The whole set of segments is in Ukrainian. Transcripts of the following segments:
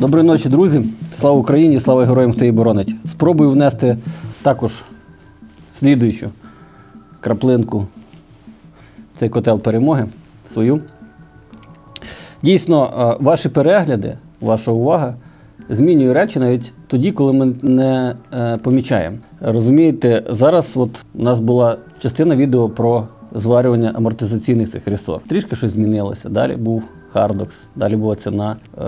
Доброї ночі, друзі. Слава Україні, слава героям, хто її боронить. Спробую внести також слідуючу краплинку цей котел перемоги свою. Дійсно, е, ваші перегляди, ваша увага змінює речі навіть тоді, коли ми не е, помічаємо. Розумієте, зараз от у нас була частина відео про зварювання амортизаційних цих ресор. Трішки щось змінилося. Далі був Хардокс, далі була ціна, е,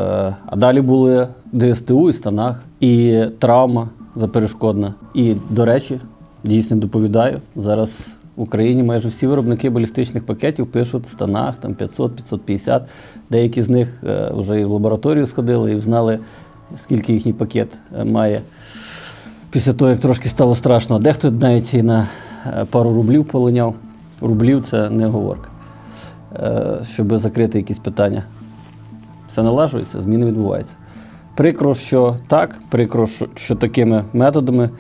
а далі були ДСТУ і станах, і травма заперешкодна. І, до речі, дійсно доповідаю, зараз в Україні майже всі виробники балістичних пакетів пишуть в станах там 500-550. Деякі з них е, вже і в лабораторію сходили і знали, скільки їхній пакет е, має. Після того, як трошки стало страшно, дехто навіть і на пару рублів полиняв. Рублів це не оговорка. Е, Щоб закрити якісь питання. Все налажується, зміни відбуваються. Прикро, що так, прикро, що, такими методами.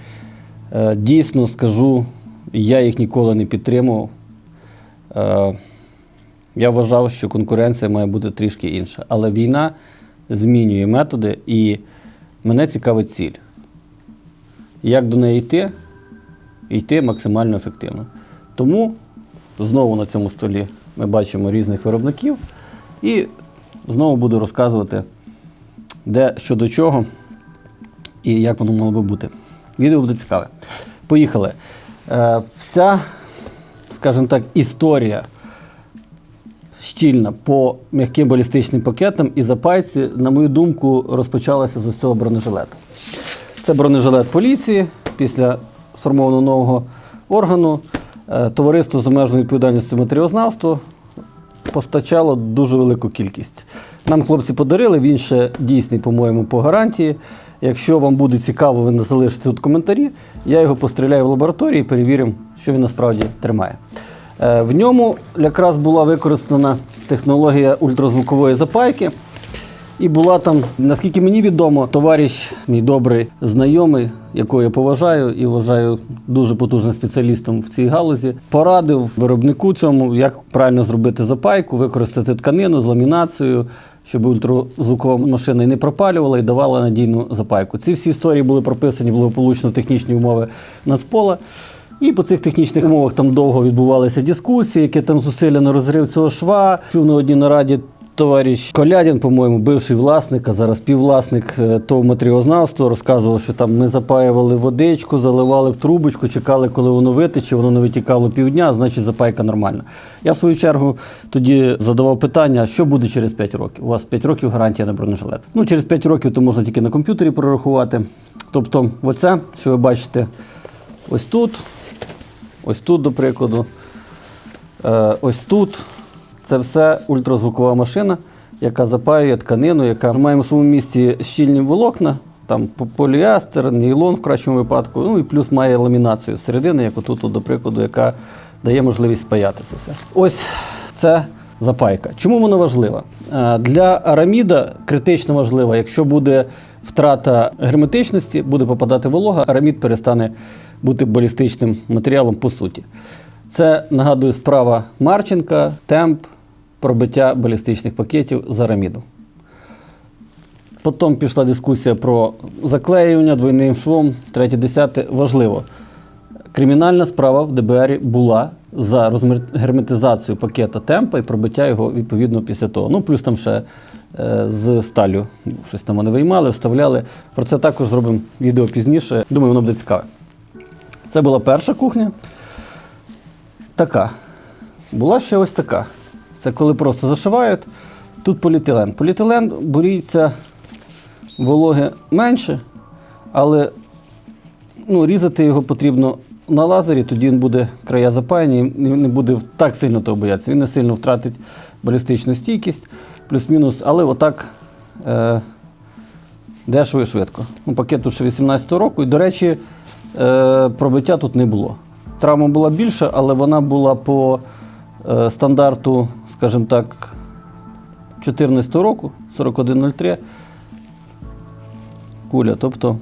Е, Дійсно скажу, я їх ніколи не підтримував. Е, Я вважав, що конкуренція має бути трішки інша. Але війна змінює методи і мене цікавить ціль. Як до неї йти, йти максимально ефективно. Тому знову на цьому столі ми бачимо різних виробників і знову буду розказувати, де що до чого і як воно мало би бути. Відео буде цікаве. Поїхали. Е, вся, скажімо так, історія щільна по м'яким балістичним пакетам і запайці, на мою думку, розпочалася з ось цього бронежилета. Це бронежилет поліції після сформованого нового органу. Е, Товариство з обмеженою відповідальністю матеріознавства постачало дуже велику кількість. Нам хлопці подарили, він ще дійсний, по-моєму, по гарантії. Якщо вам буде цікаво, ви залишите тут коментарі, я його постріляю в лабораторії і перевіримо, що він насправді тримає. Е, В ньому якраз була використана технологія ультразвукової запайки. І була там, наскільки мені відомо, товариш, мій добрий знайомий, якого я поважаю і вважаю дуже потужним спеціалістом в цій галузі, порадив виробнику цьому, як правильно зробити запайку, використати тканину з ламінацією, щоб ультразвукова машина і не пропалювала і давала надійну запайку. Ці всі історії були прописані благополучно в технічні умови Нацпола. І по цих технічних умовах там довго відбувалися дискусії, які там зусилля на розрив цього шва. Чув на одній нараді товариш Колядін, по-моєму, бивший власник, а зараз співвласник е, того матеріознавства, розказував, що там ми запаювали водичку, заливали в трубочку, чекали, коли воно витече, воно не витікало півдня, значить запайка нормальна. Я в свою чергу тоді задавав питання, що буде через 5 років. У вас 5 років гарантія на бронежилет. Ну, через 5 років то можна тільки на комп'ютері прорахувати. Тобто, оце, що ви бачите, ось тут, ось тут, до прикладу, е, ось тут. Це все ультразвукова машина, яка запаює тканину, яка має в своєму місці щільні волокна, там по- поліестер, нейлон в кращому випадку, ну і плюс має ламінацію середини, як отут, до прикладу, яка дає можливість спаяти це все. Ось це запайка. Чому вона важлива? Е, Для араміда критично важлива, якщо буде втрата герметичності, буде попадати волога, арамід перестане бути балістичним матеріалом по суті. Це нагадую справа Марченка, темп пробиття балістичних пакетів з араміду. Потім пішла дискусія про заклеювання двойним швом, третє десяте важливо. Кримінальна справа в ДБР була за розгерметизацію пакета темпа і пробиття його відповідно після того. Ну, плюс там ще е, з сталю щось там вони виймали, вставляли. Про це також зробимо відео пізніше. Думаю, воно буде цікаве. Це була перша кухня. Така. Була ще ось така. Це коли просто зашивають. Тут поліетилен. Поліетилен боріться вологи менше, але ну, різати його потрібно на лазері, тоді він буде края запаяні і не буде так сильно того боятися. Він не сильно втратить балістичну стійкість, плюс-мінус, але отак е, дешево і швидко. Ну, пакет тут ще 18 року. І, до речі, е, пробиття тут не було. Травма була більша, але вона була по е, стандарту, скажімо так, 14 року, 4103 куля. Тобто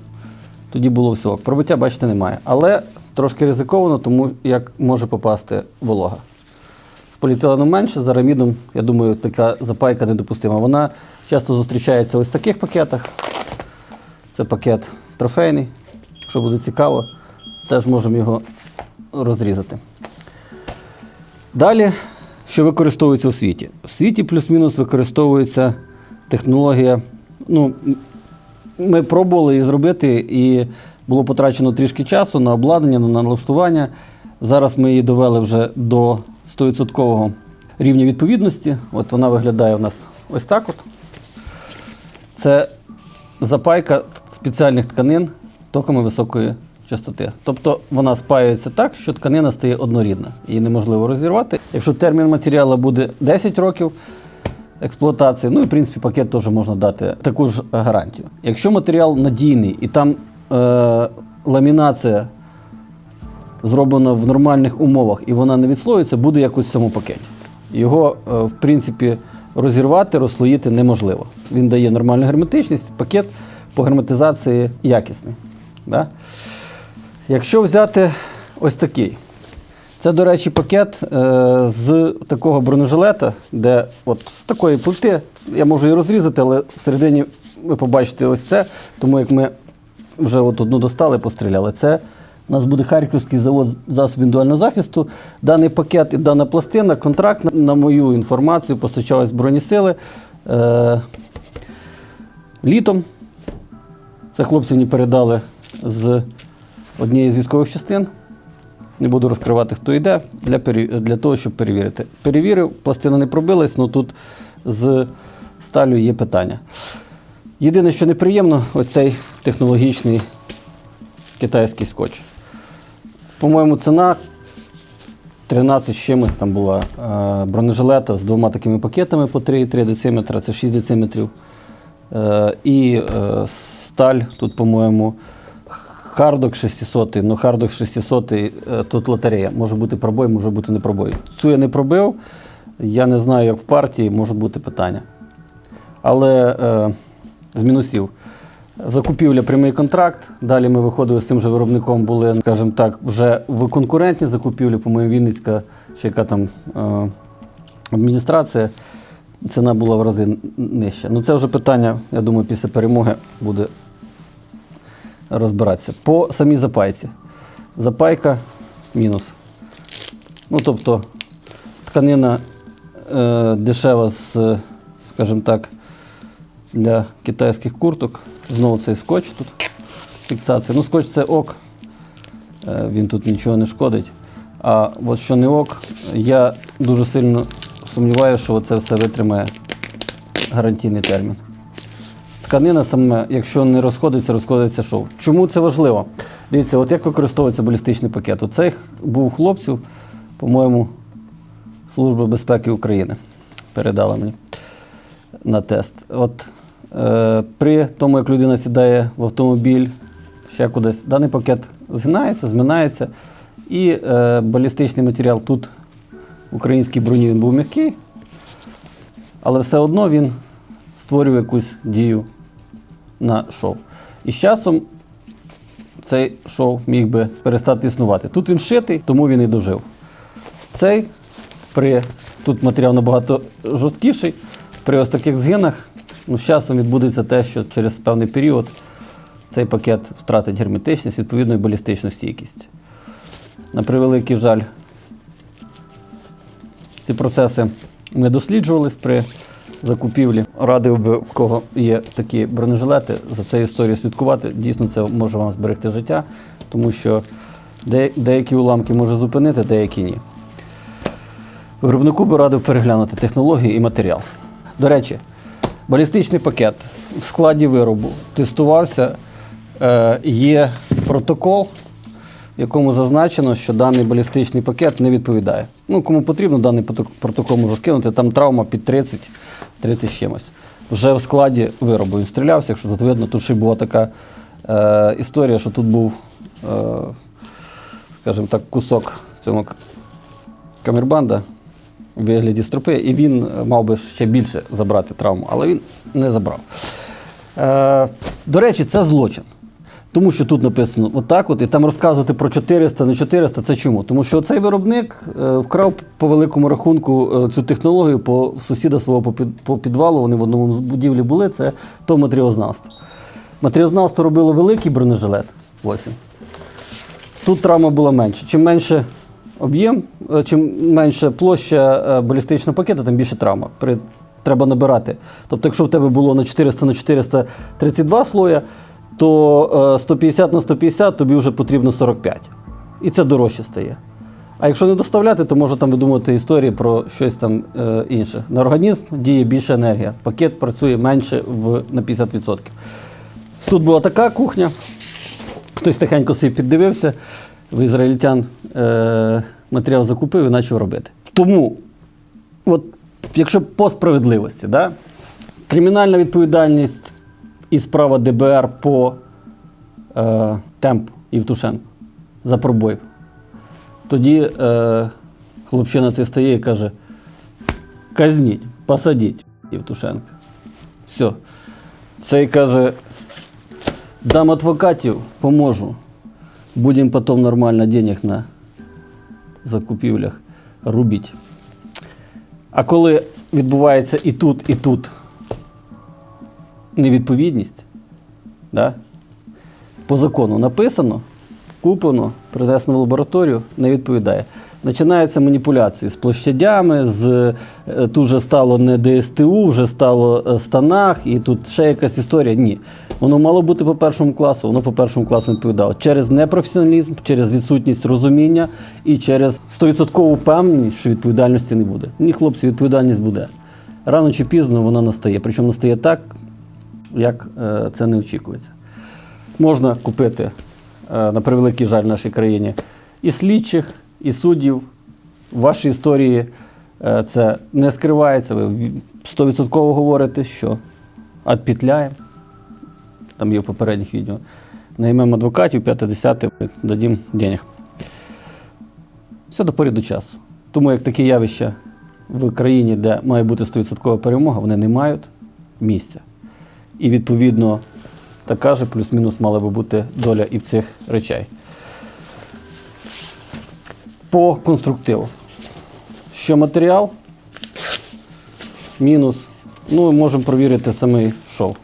тоді було все. Пробиття, бачите, немає. Але трошки ризиковано, тому як може попасти волога. поліетиленом менше, з арамідом, я думаю, така запайка недопустима. Вона часто зустрічається ось в таких пакетах. Це пакет трофейний. Якщо буде цікаво, теж можемо його розрізати. Далі, що використовується у світі? У світі плюс-мінус використовується технологія. Ну, ми пробували її зробити, і було потрачено трішки часу на обладнання, на налаштування. Зараз ми її довели вже до 100% рівня відповідності. От вона виглядає у нас ось так. От. Це запайка спеціальних тканин токами високої частоти. Тобто вона спаюється так, що тканина стає однорідна. Її неможливо розірвати. Якщо термін матеріалу буде 10 років експлуатації, ну і в принципі пакет теж можна дати таку ж гарантію. Якщо матеріал надійний і там е, ламінація зроблена в нормальних умовах і вона не відслоюється, буде якось в цьому пакеті. Його, е, в принципі, розірвати, розслоїти неможливо. Він дає нормальну герметичність, пакет по герметизації якісний. Да? Якщо взяти ось такий, це, до речі, пакет е, з такого бронежилета, де от з такої плити, я можу її розрізати, але всередині ви побачите ось це, тому як ми вже от одну достали, постріляли. Це у нас буде Харківський завод засобів індивідуального захисту. Даний пакет і дана пластина, контракт, на- на мою інформацію, постачалась Збройні сили е, літом. Це хлопці мені передали з однієї з військових частин. Не буду розкривати, хто йде, для, для того, щоб перевірити. Перевірив, пластина не пробилась, але тут з сталю є питання. Єдине, що неприємно, ось цей технологічний китайський скотч. По-моєму, ціна 13 з чимось там була е, бронежилета з двома такими пакетами по 3,3 дециметра, це 6 дециметрів. Е, і е, сталь, тут, по-моєму, Хардок 600, ну Хардок 600, е, тут лотерея. Може бути пробой, може бути не пробой. Цю я не пробив. Я не знаю, як в партії, можуть бути питання. Але е, з мінусів. Закупівля прямий контракт. Далі ми виходили з тим же виробником, були, скажімо так, вже в конкурентній закупівлі, по-моєму, Вінницька, чи яка там е, адміністрація. Ціна була в рази нижча. Ну це вже питання, я думаю, після перемоги буде розбиратися. По самій запайці. Запайка мінус. Ну, тобто, тканина е, дешева з, скажімо так, для китайських курток. Знову цей скотч тут. Фіксація. Ну, скотч це ок. Е, він тут нічого не шкодить. А от що не ок, я дуже сильно сумніваюся, що це все витримає гарантійний термін. Тканина саме, якщо не розходиться, розходиться шов. Чому це важливо? Дивіться, от як використовується балістичний пакет. Оцей був хлопців, по-моєму, Служба безпеки України передала мені на тест. От е, при тому, як людина сідає в автомобіль, ще кудись, даний пакет згинається, зминається, і е, балістичний матеріал тут в українській броні він був м'який, але все одно він створює якусь дію на шов. І з часом цей шов міг би перестати існувати. Тут він шитий, тому він і дожив. Цей при тут матеріал набагато жорсткіший. При ось таких згинах ну, з часом відбудеться те, що через певний період цей пакет втратить герметичність, відповідно і балістичну стійкість. На превеликий жаль, ці процеси не досліджувались при закупівлі. Радив би, в кого є такі бронежилети, за цією історією слідкувати. Дійсно, це може вам зберегти життя, тому що деякі уламки може зупинити, деякі ні. Виробнику би радив переглянути технології і матеріал. До речі, балістичний пакет в складі виробу тестувався. Е, є протокол, в якому зазначено, що даний балістичний пакет не відповідає. Ну, кому потрібно, даний протокол можу скинути. Там травма під 30, 30 з чимось. Вже в складі виробу він стрілявся, якщо тут видно, тут ще була така е, історія, що тут був, е, скажімо так, кусок цього камербанда у вигляді стропи, і він е, мав би ще більше забрати травму, але він не забрав. Е, до речі, це злочин. Тому що тут написано отак, от, і там розказувати про 400, не 400, це чому? Тому що цей виробник е, вкрав по великому рахунку е, цю технологію по сусіда свого по, під, по підвалу. Вони в одному з будівлі були, це то матеріознавство. Матеріознавство робило великий бронежилет. Ось. Тут травма була менша. Чим менше об'єм, е, чим менше площа балістичного пакета, тим більше травма. При, треба набирати. Тобто, якщо в тебе було на 400 на 432 слоя, то е, 150 на 150 тобі вже потрібно 45. І це дорожче стає. А якщо не доставляти, то можна там видумати історії про щось там е, інше. На організм діє більше енергія. Пакет працює менше в, на 50%. Тут була така кухня. Хтось тихенько собі піддивився, в ізраїльтян е, матеріал закупив і почав робити. Тому, от, якщо по справедливості, да, кримінальна відповідальність і справа ДБР по е, темпу Євтушенко за пробой, тоді е, хлопчина цей стає і каже: казніть, посадіть Євтушенка. Все. Цей каже, дам адвокатів, поможу. Будемо потім нормально денег на закупівлях рубіть. А коли відбувається і тут, і тут невідповідність, да? по закону написано, куплено, принесено в лабораторію, не відповідає. Починаються маніпуляції з площадями, з е, тут вже стало не ДСТУ, вже стало е, станах, і тут ще якась історія. Ні. Воно мало бути по першому класу, воно по першому класу відповідало. Через непрофесіоналізм, через відсутність розуміння і через 100% впевненість, що відповідальності не буде. Ні, хлопці, відповідальність буде. Рано чи пізно вона настає. Причому настає так, як е, це не очікується. Можна купити, е, на превеликий жаль, в нашій країні і слідчих, і суддів. В вашій історії е, це не скривається. Ви 100% говорите, що відпетляємо. Там є в попередніх відео. Наймемо адвокатів, 50 дадім денег. Все до порі до часу. Тому як такі явища в країні, де має бути 100% перемога, вони не мають місця. І відповідно така же плюс-мінус мала би бути доля і в цих речей. По конструктиву. Що матеріал? Мінус. Ну, можемо провірити самий шов.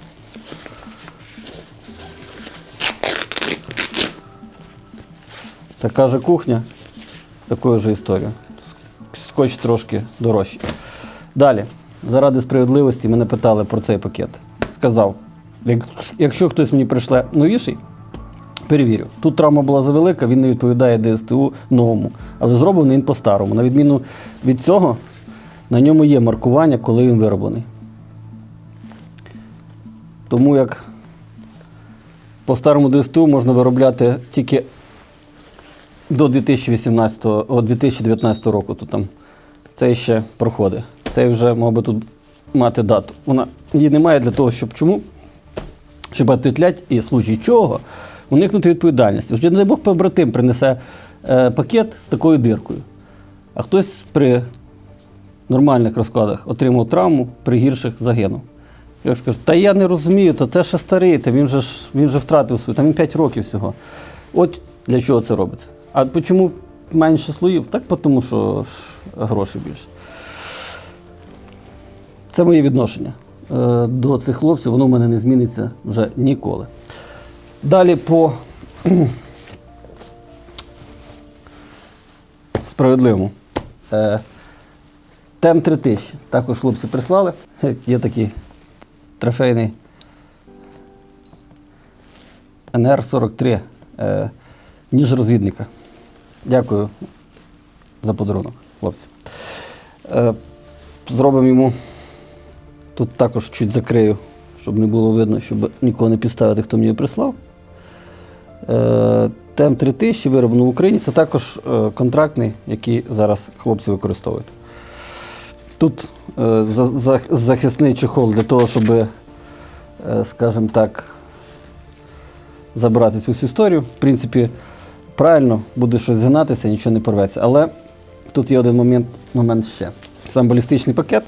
Така же кухня з такою ж історією. Скотч трошки дорожчий. Далі, заради справедливості, мене питали про цей пакет. Сказав, якщо хтось мені прийшле новіший, перевірю. Тут травма була завелика, він не відповідає ДСТУ новому, але зроблений він по-старому. На відміну від цього, на ньому є маркування, коли він вироблений. Тому як по старому ДСТУ можна виробляти тільки до 2018, 2019 року. То там цей ще проходить. Цей вже би тут мати дату. Вона її немає для того, щоб чому? Щоб відтетлять і в чого уникнути відповідальності. Вже, не дай Бог, побратим принесе е, пакет з такою диркою. А хтось при нормальних розкладах отримав травму, при гірших загинув. Я скажу, та я не розумію, то це ще старий, та він же він же втратив свою, там він 5 років всього. От для чого це робиться. А чому менше слоїв? Так тому, що грошей більше. Це моє відношення е, до цих хлопців, воно в мене не зміниться вже ніколи. Далі по справедливому. Е, Тем 3000. Також хлопці прислали. Є такий трофейний НР-43, е, ніж розвідника. Дякую за подарунок, хлопці. Зробимо йому. Тут також чуть закрию, щоб не було видно, щоб нікого не підставити, хто мені прислав. Е, Тем 3000 вироблено в Україні. Це також е, контрактний, який зараз хлопці використовують. Тут е, за- за- захисний чехол для того, щоб, скажімо так, забрати цю історію. В принципі, правильно, буде щось згинатися, нічого не порветься. Але тут є один момент, момент ще. Сам балістичний пакет.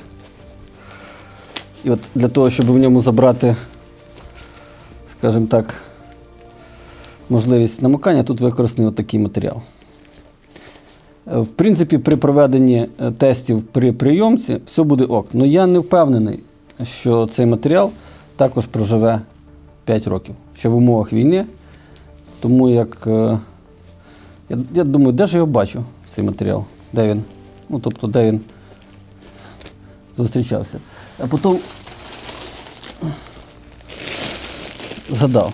І от для того, щоб в ньому забрати, скажімо так, можливість намокання, тут використаний такий матеріал. Е, В принципі, при проведенні е, тестів при прийомці все буде ок. Ну я не впевнений, що цей матеріал також проживе 5 років, ще в умовах війни. Тому як. е, Я, я думаю, де ж я його бачу, цей матеріал? Де він? Ну, тобто, де він зустрічався. А потім згадав.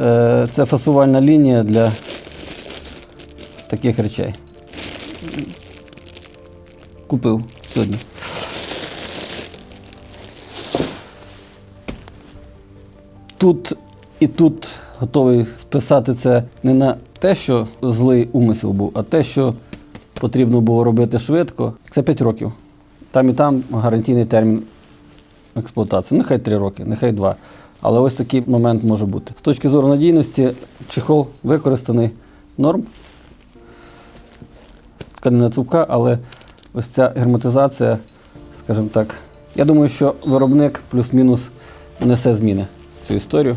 Е, Це фасувальна лінія для таких речей. Купив сьогодні. Тут і тут готовий списати це не на те, що злий умисел був, а те, що потрібно було робити швидко. Це 5 років. Там і там гарантійний термін експлуатації. Нехай 3 роки, нехай 2. Але ось такий момент може бути. З точки зору надійності, чехол використаний норм. Тканина цупка, але ось ця герметизація, скажімо так, я думаю, що виробник плюс-мінус внесе зміни в цю історію.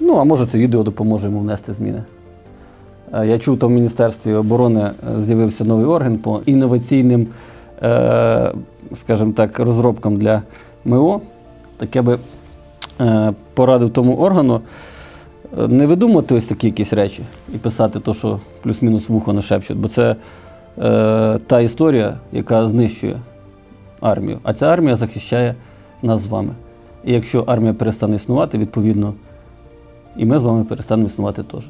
Ну, а може це відео допоможе йому внести зміни. Е, Я чув, там в Міністерстві оборони е, з'явився новий орган по інноваційним, скажімо так, розробкам для МО. Так я би е, порадив тому органу е, не видумувати ось такі якісь речі і писати то, що плюс-мінус вухо не шепчуть, бо це е, та історія, яка знищує армію. А ця армія захищає нас з вами. І якщо армія перестане існувати, відповідно, і ми з вами перестанемо існувати теж.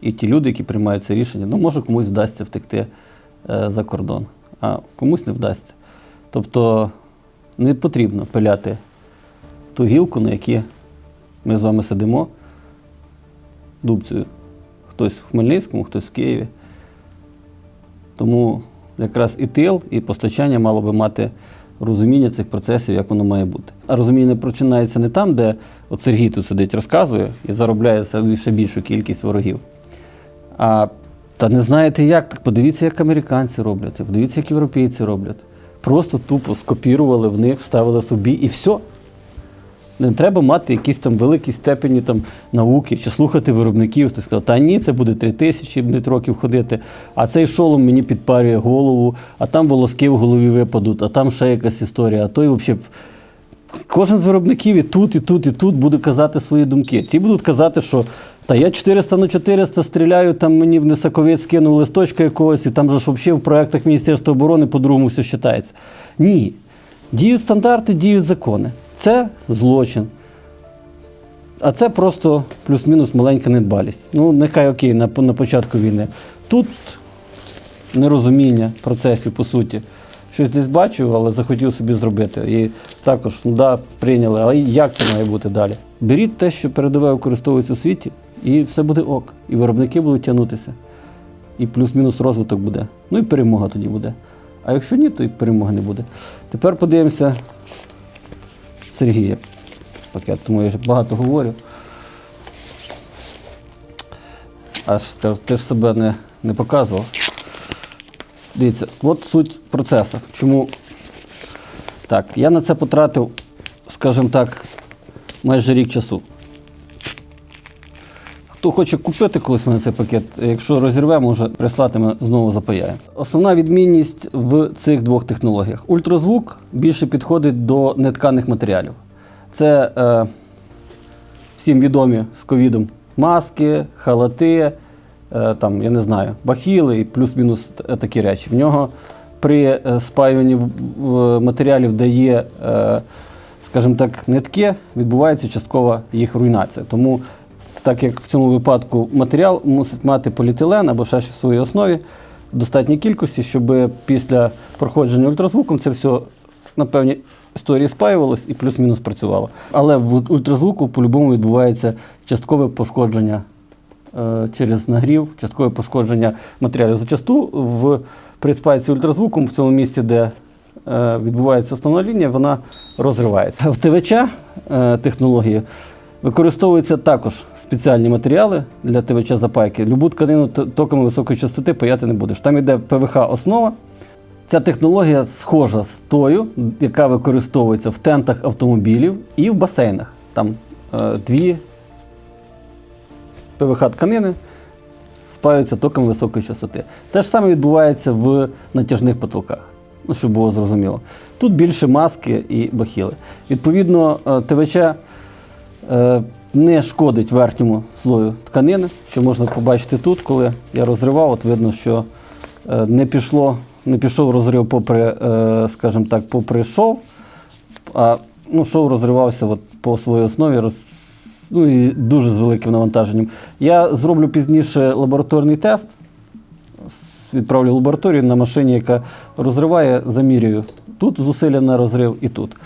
І ті люди, які приймають це рішення, ну може комусь вдасться втекти е, за кордон, а комусь не вдасться. Тобто не потрібно пиляти ту гілку, на якій ми з вами сидимо дубцею. Хтось в Хмельницькому, хтось в Києві. Тому якраз і тил, і постачання мало би мати розуміння цих процесів, як воно має бути. А розуміння починається не там, де от Сергій тут сидить, розказує і заробляє ще більшу кількість ворогів. А та не знаєте як, так подивіться, як американці роблять, подивіться, як європейці роблять. Просто тупо скопірували в них, вставили собі і все. Не треба мати якісь там великі степені там, науки чи слухати виробників. Ти сказав, та ні, це буде три тисячі років ходити, а цей шолом мені підпарює голову, а там волоски в голові випадуть, а там ще якась історія, а той взагалі. Кожен з виробників і тут, і тут, і тут буде казати свої думки. Ті будуть казати, що та я 400 на 400 стріляю, там мені в несаковець скинув листочка якогось, і там же ж взагалі в проєктах Міністерства оборони по-другому все вважається. Ні. Діють стандарти, діють закони. Це злочин. А це просто плюс-мінус маленька недбалість. Ну, нехай окей, на, на початку війни. Тут нерозуміння процесів, по суті. Щось десь бачив, але захотів собі зробити. І також, ну да, прийняли. Але як це має бути далі? Беріть те, що передове використовується у світі, і все буде ок. І виробники будуть тягнутися. І плюс-мінус розвиток буде. Ну і перемога тоді буде. А якщо ні, то і перемоги не буде. Тепер подивимося Сергія. Пакет, тому я вже багато говорю. Аж ти ж себе не, не показував. Дивіться, от суть процесу. Чому так, я на це потратив, скажімо так, майже рік часу. Хто хоче купити колись мене цей пакет, якщо розірве, може прислати мене знову запаяє. Основна відмінність в цих двох технологіях. Ультразвук більше підходить до нетканих матеріалів. Це е, всім відомі з ковідом маски, халати, е, там, я не знаю, бахіли і плюс-мінус такі речі. В нього при е, спаюванні матеріалів, де є, е, скажімо так, нитки, відбувається часткова їх руйнація. Тому, так як в цьому випадку матеріал мусить мати поліетилен або ще щось в своїй основі в достатній кількості, щоб після проходження ультразвуком це все на певній історії спаювалось і плюс-мінус працювало. Але в ультразвуку по-любому відбувається часткове пошкодження е, через нагрів, часткове пошкодження матеріалів. Зачасту в, при спайці ультразвуком в цьому місці, де е, відбувається основна лінія, вона розривається. В ТВЧ е, технології використовуються також спеціальні матеріали для ТВЧ запайки. Любу тканину токами високої частоти паяти не будеш. Там йде ПВХ основа. Ця технологія схожа з тою, яка використовується в тентах автомобілів і в басейнах. Там е, дві ПВХ тканини спаються током високої частоти. Те ж саме відбувається в натяжних потолках, ну, щоб було зрозуміло. Тут більше маски і бахіли. Відповідно, е, ТВЧ не шкодить верхньому слою тканини, що можна побачити тут, коли я розривав, от видно, що е, не пішло, не пішов розрив попри, е, скажімо так, попри шов, а ну, шов розривався от по своїй основі, роз, ну, і дуже з великим навантаженням. Я зроблю пізніше лабораторний тест, відправлю в лабораторію на машині, яка розриває, замірюю тут зусилля на розрив і тут.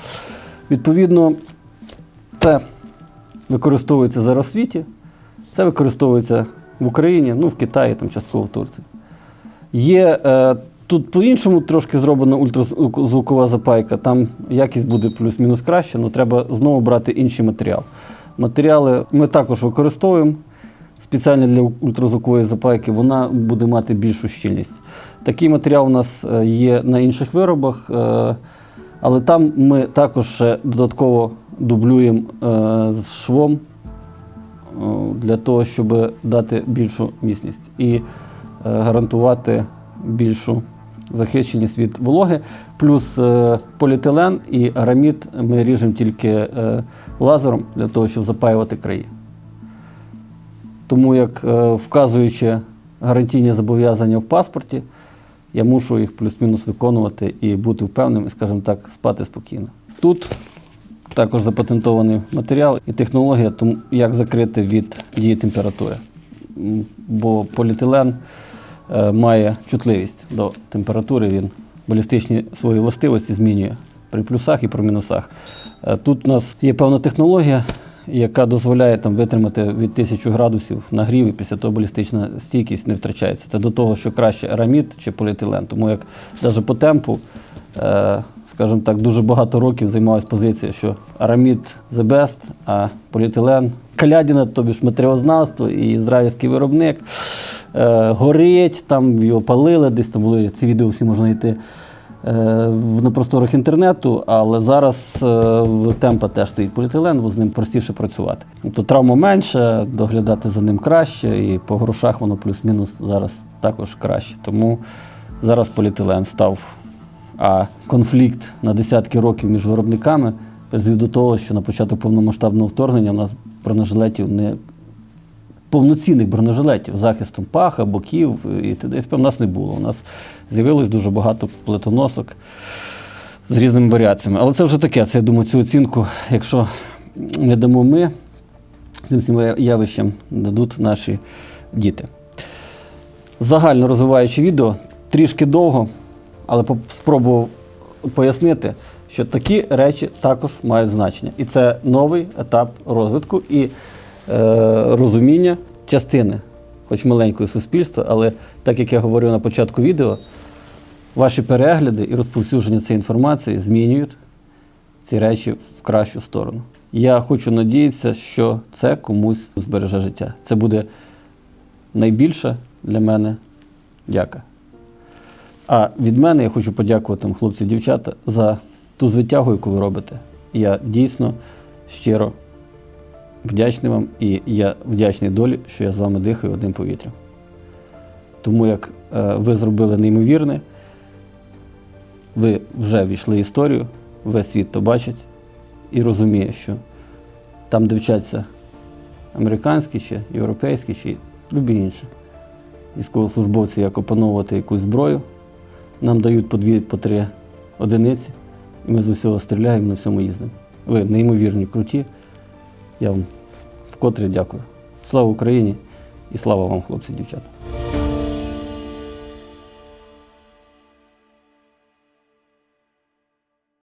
Відповідно, це використовується зараз в світі, це використовується в Україні, ну в Китаї, там частково в Турції. Є е, тут по-іншому трошки зроблена ультразвукова запайка, там якість буде плюс-мінус краще, але треба знову брати інший матеріал. Матеріали ми також використовуємо спеціально для ультразвукової запайки, вона буде мати більшу щільність. Такий матеріал у нас е, є на інших виробах, е, але там ми також додатково дублюємо е, з швом е, для того, щоб дати більшу міцність і е, гарантувати більшу захищеність від вологи. Плюс поліетилен і арамід ми ріжемо тільки лазером для того, щоб запаювати краї. Тому як вказуючи гарантійні зобов'язання в паспорті, я мушу їх плюс-мінус виконувати і бути впевненим, і, скажімо так, спати спокійно. Тут також запатентований матеріал і технологія, тому як закрити від дії температури. Бо поліетилен е, має чутливість до температури, він балістичні свої властивості змінює при плюсах і при мінусах. Е, Тут у нас є певна технологія, яка дозволяє там витримати від 1000 градусів нагрів, і після того балістична стійкість не втрачається. Це до того, що краще арамід чи поліетилен. Тому як навіть по темпу, е, скажімо так, дуже багато років займалась позиція, що арамід the best, а поліетилен калядіна, тобі ж матеріалознавство і ізраїльський виробник. Е, горить, там його палили, десь там були ці відео всі можна знайти е, на просторах інтернету, але зараз е, в темпа теж стоїть поліетилен, бо з ним простіше працювати. Тобто травма менша, доглядати за ним краще, і по грошах воно плюс-мінус зараз також краще. Тому зараз поліетилен став. А конфлікт на десятки років між виробниками призвів до того, що на початок повномасштабного вторгнення в нас бронежилетів не повноцінних бронежилетів захистом паха, боків і т.д. в нас не було. У нас з'явилось дуже багато плитоносок з різними варіаціями. Але це вже таке. Це я думаю, цю оцінку, якщо не дамо ми, цим явищем дадуть наші діти. Загально розвиваючи відео, трішки довго, але спробував пояснити, що такі речі також мають значення. І це новий етап розвитку і е, розуміння частини, хоч маленького суспільства, але так як я говорив на початку відео, ваші перегляди і розповсюдження цієї інформації змінюють ці речі в кращу сторону. Я хочу надіятися, що це комусь збереже життя. Це буде найбільша для мене дяка. А від мене я хочу подякувати хлопці дівчата, за ту звитягу, яку ви робите. Я дійсно щиро вдячний вам і я вдячний долі, що я з вами дихаю одним повітрям. Тому як е, ви зробили неймовірне, ви вже війшли в історію, весь світ то бачить і розуміє, що там, де вчаться американські чи європейські, чи любі інші військовослужбовці, як опановувати якусь зброю, нам дають по дві, по три одиниці, і ми з усього стріляємо, на всьому їздимо. Ви неймовірні, круті. Я вам вкотре дякую. Слава Україні і слава вам, хлопці дівчата.